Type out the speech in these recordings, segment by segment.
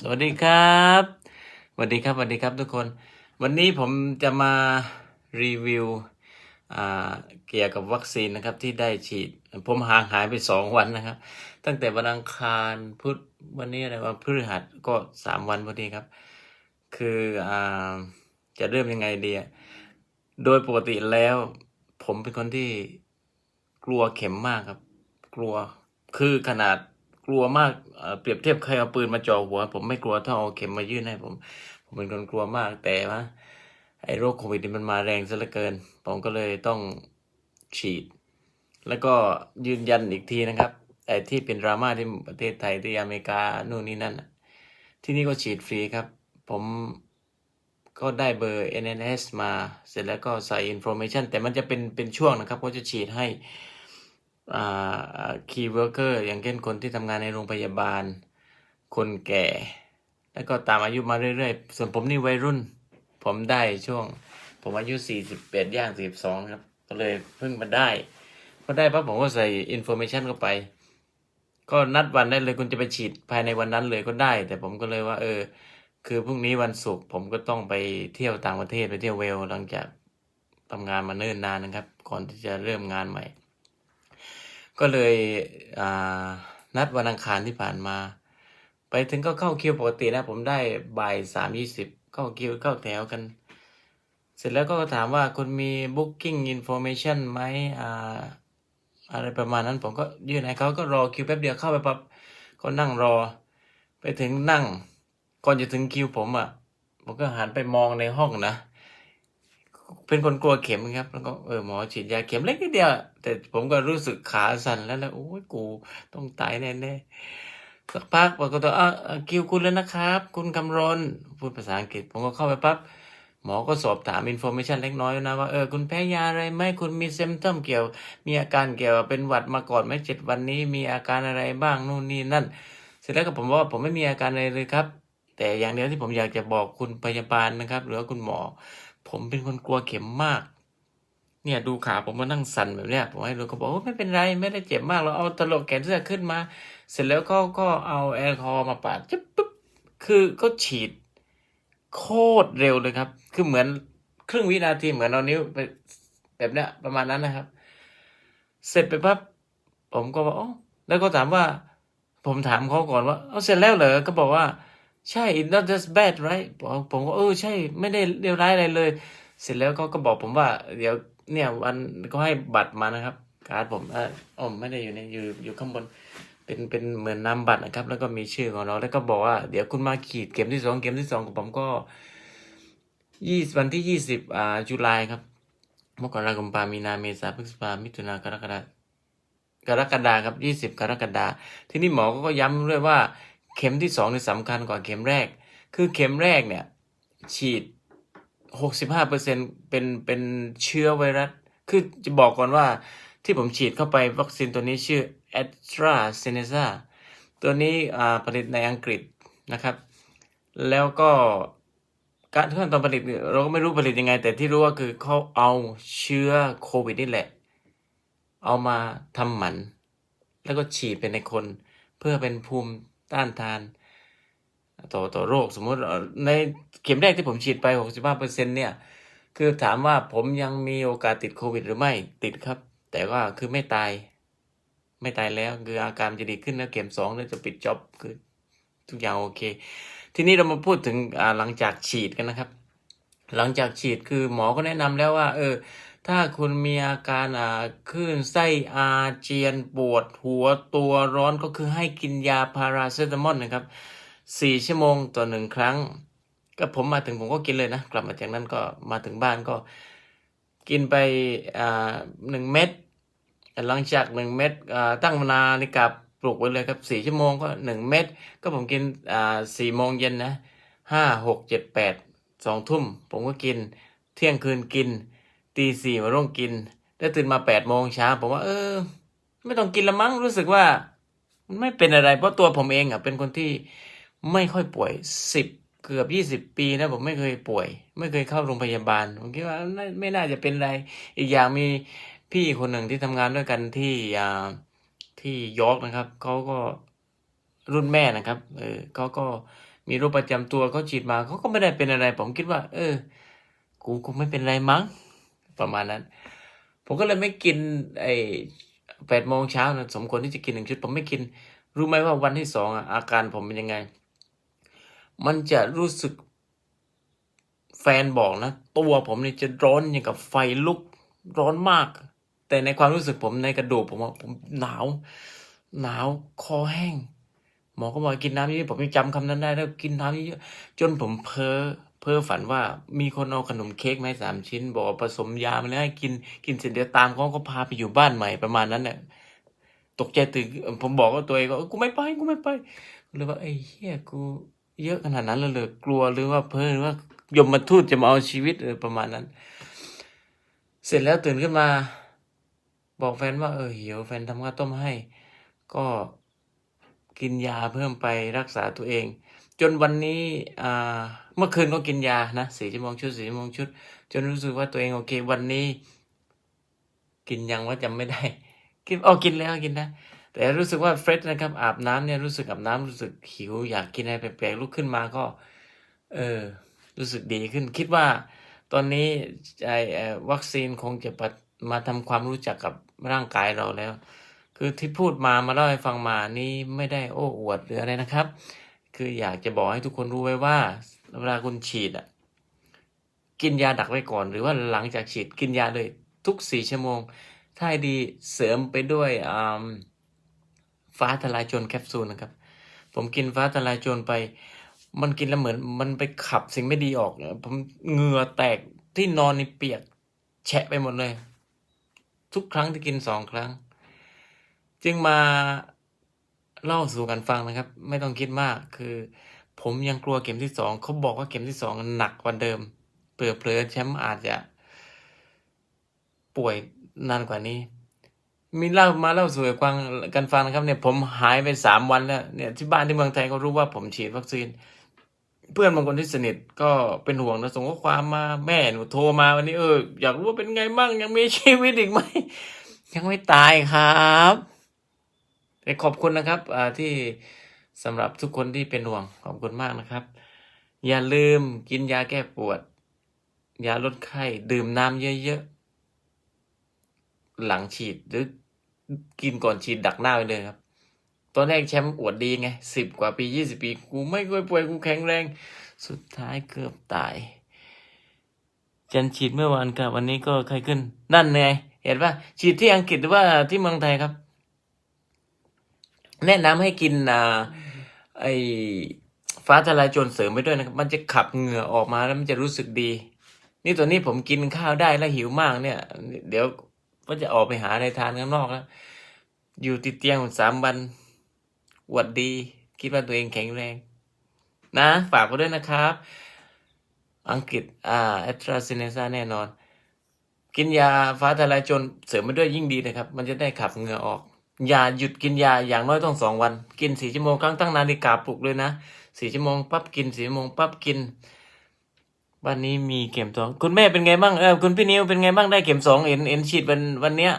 สวัสดีครับสวัสดีครับสวัสดีครับทุกคน วันนี้ผมจะมารีวิวเกี่ยวกับวัคซีนนะครับที่ได้ฉีด ผมห่างหายไปสองวันนะครับ ตั้งแต่วันอังคารพุธวันนี้อะไรวันพฤหัสก็สามวันพอดีครับ คืออจะเริ่มยังไงดีอะโดยปกติแล้ว ผมเป็นคนที่กลัวเข็มมากครับ กลัวคือขนาด กลัวมากเปรียบเทียบใครเอาปืนมาจ่อหัว ผมไม่กลัวถ้าเอาเข็มมายื่นให้ผม ผมเป็นคนกลัวมากแต่ว่าไอ้โรคโควิดนี่มันมาแรงซะเหลือเกิน ผมก็เลยต้องฉีด แล้วก็ยืนยันอีกทีนะครับไอ้ที่เป็นดราม่าที่ประเทศไทยที่อเมริกานู่นนี่นั่นที่นี่ก็ฉีดฟรีครับ ผมก็ได้เบอร์ NNS มาเสร็จแล้วก็ใส่ information แต่มันจะเป็นเป็นช่วงนะครับก็จะฉีดให้ คีย์เวิร์กเกอร์อย่างเช่นคนที่ทำงานในโรงพยาบาล คนแก่ แล้วก็ตามอายุมาเรื่อยๆ ส่วนผมนี่วัยรุ่น ผมได้ช่วง ผมอายุ 41 ย่าง 42 ครับ ก็เลยเพิ่งมาได้พอได้ปั๊บผมก็ใส่อินโฟ a t ชันเข้าไป ก็นัดวันได้เลยคุณจะไปฉีดภายในวันนั้นเลยก็ได้ แต่ผมก็เลยว่า เออ คือพรุ่งนี้วันศุกร์ผมก็ต้องไปเที่ยวต่างประเทศไปเที่ยวเวลหลังจากทำงานมาเนิ่นนานนะครับ ก่อนที่จะเริ่มงานใหม่ ก็เลยนัดวันอังคารที่ผ่านมา ไปถึงก็เข้าคิวปกตินะ ผมได้บ่ายสามยี่สิบเข้าคิวเข้าแถวกัน เสร็จแล้วก็ถามว่าคุณมี booking information ไหมอ่าอะไรประมาณนั้นผมก็ยื่นให้เขาก็รอคิวแป๊บเดียวเข้าไปปั๊บก็นั่งรอ ไปถึงนั่ง ก่อนจะถึงคิวผมอะผมก็หันไปมองในห้องนะ เป็นคนกลัวเข็มครับ แล้วก็เออหมอฉีดยาเข็มเล็กนิดเดียวแต่ผมก็รู้สึกขาสั่นแล้วแล้วโอ้ยกูต้องตายแน่ๆสักพักปรากฏว่าอะอะคิวคุณแล้วนะครับ คุณคำรณพูดภาษาอังกฤษ ผมก็เข้าไปปั๊บหมอก็สอบถามอินโฟมชันเล็กน้อยนะว่าเออคุณแพ้ยาอะไรไหมคุณมีเซมตัมเกี่ยว มีอาการเกี่ยวเป็นหวัดมาก่อนไหมเจ็ดวันนี้มีอาการอะไรบ้างนู่นนี่นั่น เสร็จแล้วก็ผมว่าผมไม่มีอาการอะไรเลยครับ แต่อย่างเดียวที่ผมอยากจะบอกคุณพยาบาลนะครับ หรือว่าคุณหมอ ผมเป็นคนกลัวเข็มมาก เนี่ยดูขาผมมานั่งสั่นแบบเนี้ยผมให้ดูเขาบอกว่าไม่เป็นไรไม่ได้เจ็บมากเราเอาตลกแขนเสื้อขึ้นมา เสร็จแล้วเขาก็เอาแอลกอฮอล์มาปาดจิ๊บปุ๊บคือก็ฉีด โคตรเร็วเลยครับ คือเหมือนครึ่งวินาทีเหมือนเอานิ้วไปแบบเนี้ยประมาณนั้นนะครับ เสร็จไปปั๊บผมก็บอกอ๋อแล้วก็ถามว่า ผมถามเขาก่อนว่าเอาเสร็จแล้วเหรอก็บอกว่า ใช่ it's not just bad right ผมผมก็เออใช่ไม่ได้เลวร้ายอะไรเลย เสร็จแล้วเขาก็บอกผมว่า เดี๋ยวเนี่ยวันก็ให้บัตรมานะครับ การ์ดผมเอออ๋อไม่ได้อยู่ในอยู่อยู่ข้างบน เป็นเป็นเหมือนนามบัตรนะครับ แล้วก็มีชื่อของเราแล้วก็บอกว่าเดี๋ยวคุณมาขีดเข็มที่สองเข็มที่สองของผมก็ยี่วันที่ยี่สิบอ่าจุลายครับมกราคมปามีนาเมษาพฤษภามิถุนากรกฎากรกฎาครับยี่สิบกรกฎาทีนี้หมอก็ย้ำด้วยว่า เข็มที่สองนี่สำคัญกว่าเข็มแรก คือเข็มแรกเนี่ย ฉีดหกสิบห้าเปอร์เซ็นเป็นเป็นเชื้อไวรัส คือจะบอกก่อนว่าที่ผมฉีดเข้าไปวัคซีนตัวนี้ชื่อ a s t r a z e ซ e c a ตัวนี้อ่าผลิตในอังกฤษนะครับ แล้วก็การขั้นตอนผลิตเนี่ยเราก็ไม่รู้ผลิตยังไง แต่ที่รู้ว่าคือเขาเอาเชื้อโควิดนี่แหละ เอามาทำหมัน แล้วก็ฉีดไปในคนเพื่อเป็นภูมิ ต้านทาน ต่อต่อโรคสมมติในเข็มแรกที่ผมฉีดไป 65เปอร์เซ็นเนี่ย คือถามว่าผมยังมีโอกาสติดโควิดหรือไม่ติดครับ แต่ว่าคือไม่ตาย ไม่ตายแล้วคืออาการจะดีขึ้นแล้วเข็มสองเนี่ยจะปิดจ็อบคือทุกอย่างโอเค ทีนี้เรามาพูดถึงหลังจากฉีดกันนะครับ หลังจากฉีดคือหมอก็แนะนำแล้วว่า เออ ถ้าคุณมีอาการอ่าคลื่นไส้อาเจียนปวดหัวตัวร้อนก็คือให้กินยาพาราเซตามอลนะครับสี่ชั่วโมงต่อหนึ่งครั้ง ก็ผมมาถึงผมก็กินเลยนะ กลับมาจากนั้นก็มาถึงบ้านก็กินไปอ่าหนึ่งเม็ดหลังจากหนึ่งเม็ดอ่าตั้งนาฬิกาปลุกไว้เลยครับสี่ชั่วโมงก็หนึ่งเม็ดก็ผมกินอ่าสี่โมงเย็นนะห้าหกเจ็ดแปดสองทุ่มผมก็กินเที่ยงคืนกิน ตีสี่มาร่วงกินแล้วตื่นมาแปดโมงเช้าผมว่า เออ ไม่ต้องกินละมั้งรู้สึกว่า มันไม่เป็นอะไรเพราะตัวผมเองอะเป็นคนที่ไม่ค่อยป่วยสิบเกือบยี่สิบปีนะผมไม่เคยป่วย ไม่เคยเข้าโรงพยาบาล ผมคิดว่าไม่ไม่น่าจะเป็นอะไร อีกอย่างมีพี่คนหนึ่งที่ทำงานด้วยกันที่อ่าที่ยอร์กนะครับเขาก็รุ่นแม่นะครับเออเขาก็มีโรคประจำตัวเขาฉีดมาเขาก็ไม่ได้เป็นอะไร ผมคิดว่า เออ กูคงไม่เป็นไรมั้ง ประมาณนั้น ผมก็เลยไม่กินไอ้แปดโมงเช้านะสมควรที่จะกินหนึ่งชุด ผมไม่กิน รู้ไหมว่าวันที่สองอาการผมเป็นยังไง มันจะรู้สึกแฟนบอกนะ ตัวผมนี่จะร้อนอย่างกับไฟลุกร้อนมาก แต่ในความรู้สึกผมในกระดูกผมอะผมหนาว หนาวคอแห้ง หมอก็บอกกินน้ำเยอะๆผมยังจำคำนั้นได้แล้วกินน้ำเยอะๆจนผมเพ้อเพ้อฝันว่ามีคนเอาขนมเค้กมาให้สามชิ้น บอกผสมยามาแล้วให้กินกินเสร็จเดี๋ยวตามเขาก็พาไปอยู่บ้านใหม่ประมาณนั้นเนี่ยตกใจตื่นผมบอกกับตัวเองว่ากูไม่ไปกูไม่ไปเลยว่าไอ้เหี้ยกูเยอะขนาดนั้นเลยเหรอกลัวหรือว่าเพ้อหรือว่ายมมาทูตจะมาเอาชีวิตเออประมาณนั้น เสร็จแล้วตื่นขึ้นมา บอกแฟนว่าเออหิวแฟนทำข้าวต้มให้ ก็ กินยาเพิ่มไปรักษาตัวเอง จนวันนี้เมื่อคืนก็กินยานะสี่ชั่วโมงชุดสี่ชั่วโมงชุด จนรู้สึกว่าตัวเองโอเค วันนี้ กินยังว่าจำไม่ได้ กินอ๋อกินแล้วกินนะแต่รู้สึกว่าเฟรชนะครับ อาบน้ำเนี่ยรู้สึกอาบน้ำรู้สึกหิว อยากกินอะไรแปลกๆลุกขึ้นมาก็ เออ รู้สึกดีขึ้น คิดว่า ตอนนี้ไอเอ่อวัคซีนคงจะปะมาทำความรู้จักกับร่างกายเราแล้ว คือที่พูดมามาเล่าให้ฟังมานี่ไม่ได้โอ้อวดหรืออะไรนะครับ คืออยากจะบอกให้ทุกคนรู้ไว้ว่าเวลาคุณฉีดอะกินยาดักไว้ก่อน หรือว่าหลังจากฉีดกินยาเลยทุกสี่ชั่วโมง ถ้าดีเสริมไปด้วยฟ้าทลายโจรแคปซูลนะครับ ผมกินฟ้าทลายโจรไป มันกินแล้วเหมือนมันไปขับสิ่งไม่ดีออกเนี่ยผมเหงื่อแตกที่นอนนี่เปียกแฉะไปหมดเลย ทุกครั้งที่กินสองครั้ง จึงมาเล่าสู่กันฟังนะครับ ไม่ต้องคิดมากคือ ผมยังกลัวเข็มที่สองเขาบอกว่าเข็มที่สองหนักกว่าเดิมเปลือเพลอแชมป์อาจจะ ป่วยนานกว่านี้ มีเล่ามาเล่าสู่กันฟังกันฟังนะครับ เนี่ย ผมหายไปสามวันแล้วเนี่ยที่บ้านที่เมืองไทยเขารู้ว่าผมฉีดวัคซีนเพื่อนบางคนที่สนิทก็เป็นห่วงนะส่งข้อความมาแม่หนูโทรมาวันนี้เอออยากรู้ว่าเป็นไงบ้างยังมีชีวิตอีกไหมยังไม่ตายครับ แต่ขอบคุณนะครับที่สำหรับทุกคนที่เป็นห่วงขอบคุณมากนะครับ อย่าลืมกินยาแก้ปวด ยาลดไข้ดื่มน้ำเยอะๆ หลังฉีดหรือกินก่อนฉีดดักหน้าไปเลยครับ ตอนแรกแชมป์อวดดีไงสิบกว่าปียี่สิบปี กูไม่เคยป่วยกูแข็งแรง สุดท้ายเกือบตายจันฉีดเมื่อวานครับวันนี้ก็ไข้ขึ้นนั่นไงเห็นป่ะฉีดที่อังกฤษหรือว่าที่เมืองไทยครับ แนะนำให้กินอ่าไอฟ้าทลายโจรเสริมไปด้วยนะครับ มันจะขับเหงื่อออกมาแล้วมันจะรู้สึกดี นี่ตัวนี้ผมกินข้าวได้แล้วหิวมากเนี่ย เดี๋ยวก็จะออกไปหาอะไรทานข้างนอกแล้ว อยู่ติดเตียงสามวันหวัดดี คิดว่าตัวเองแข็งแรง นะ ฝากไว้ด้วยนะครับ อังกฤษอ่าแอตราเซเนซาแน่นอน กินยาฟ้าทลายโจรเสริมไปด้วยยิ่งดีนะครับ มันจะได้ขับเหงื่อออก อย่าหยุดกินยาอย่างน้อยต้องสองวัน กินสี่ชั่วโมงครั้งตั้งนาฬิกาปลุกเลยนะสี่ชั่วโมงปั๊บกินสี่ชั่วโมงปั๊บกิน วันนี้มีเข็มสองคุณแม่เป็นไงบ้างเออคุณพี่นิวเป็นไงบ้างได้เข็มสองเอ็นเอ็นฉีดวันวันเนี้ย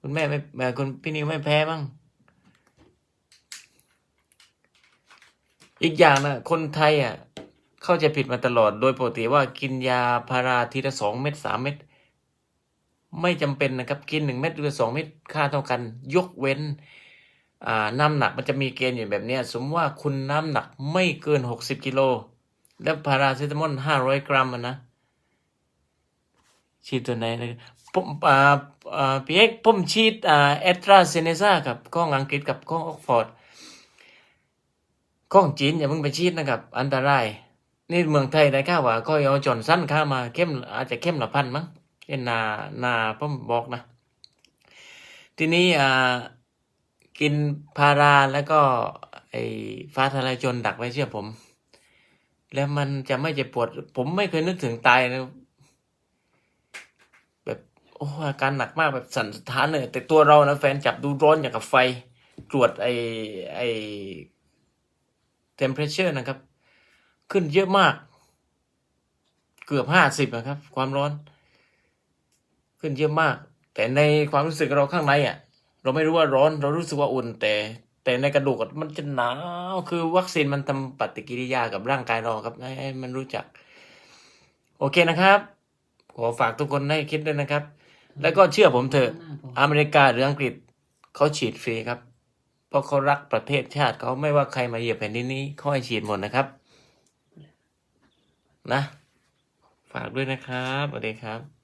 คุณแม่ไม่เอ่คุณพี่นิวไม่แพ้บ้างอีกอย่างนะคนไทยอะ เข้าใจผิดมาตลอดโดยปกติว่ากินยาพาราทีละสองเม็ดสามเม็ด ไม่จำเป็นนะครับ กินหนึ่งเม็ดหรือสองเม็ดค่าเท่ากัน ยกเว้นน้ำหนักมันจะมีเกณฑ์อยู่แบบนี้สมมติว่าคุณน้ำหนักไม่เกินหกสิบกิโลแล้วพาราเซตามอลห้าร้อยกรัมนะฉีดตัวไหนเลยผมอ่าอ่าพี่เอกผมฉีดอ่าแอตราเซเนซากับข้องอังกฤษกับข้องออกฟอร์ดข้องจีนอย่าเพิ่งไปฉีดนะครับ อันตราย นี่เมืองไทยได้ข่าวว่าก็เอาจอนสั้นข้ามาเข้มอาจจะเข้มละพันมั้ง เอ็นนานาผมบอกนะ ทีนี้อ่ากินพาราแล้วก็ ไอ้ฟ้าทลายโจรดักไว้เชื่อผม แล้วมันจะไม่เจ็บปวด ผมไม่เคยนึกถึงตายนะแบบโอ้อาการหนักมากแบบสั่นสะท้านเลยแต่ตัวเรานะแฟนจับดูร้อนอย่างกับไฟตรวจไอไอ temperature นะครับ ขึ้นเยอะมาก เกือบห้าสิบนะครับ ความร้อน ขึ้นเยอะมาก แต่ในความรู้สึกเราข้างในอะ เราไม่รู้ว่าร้อนเรารู้สึกว่าอุ่นแต่ แต่ในกระดูกมันจะหนาวคือวัคซีนมันทำปฏิกิริยากับร่างกายเราครับให้ให้มันรู้จัก โอเคนะครับ ขอฝากทุกคนให้คิดด้วยนะครับ แล้วก็เชื่อผมเถอะอเมริกาหรืออังกฤษเขาฉีดฟรีครับ เพราะเขารักประเทศชาติเขาไม่ว่าใครมาเหยียบแผ่นดินนี้เขาให้ฉีดหมดนะครับ นะ ฝากด้วยนะครับสวัสดีครับ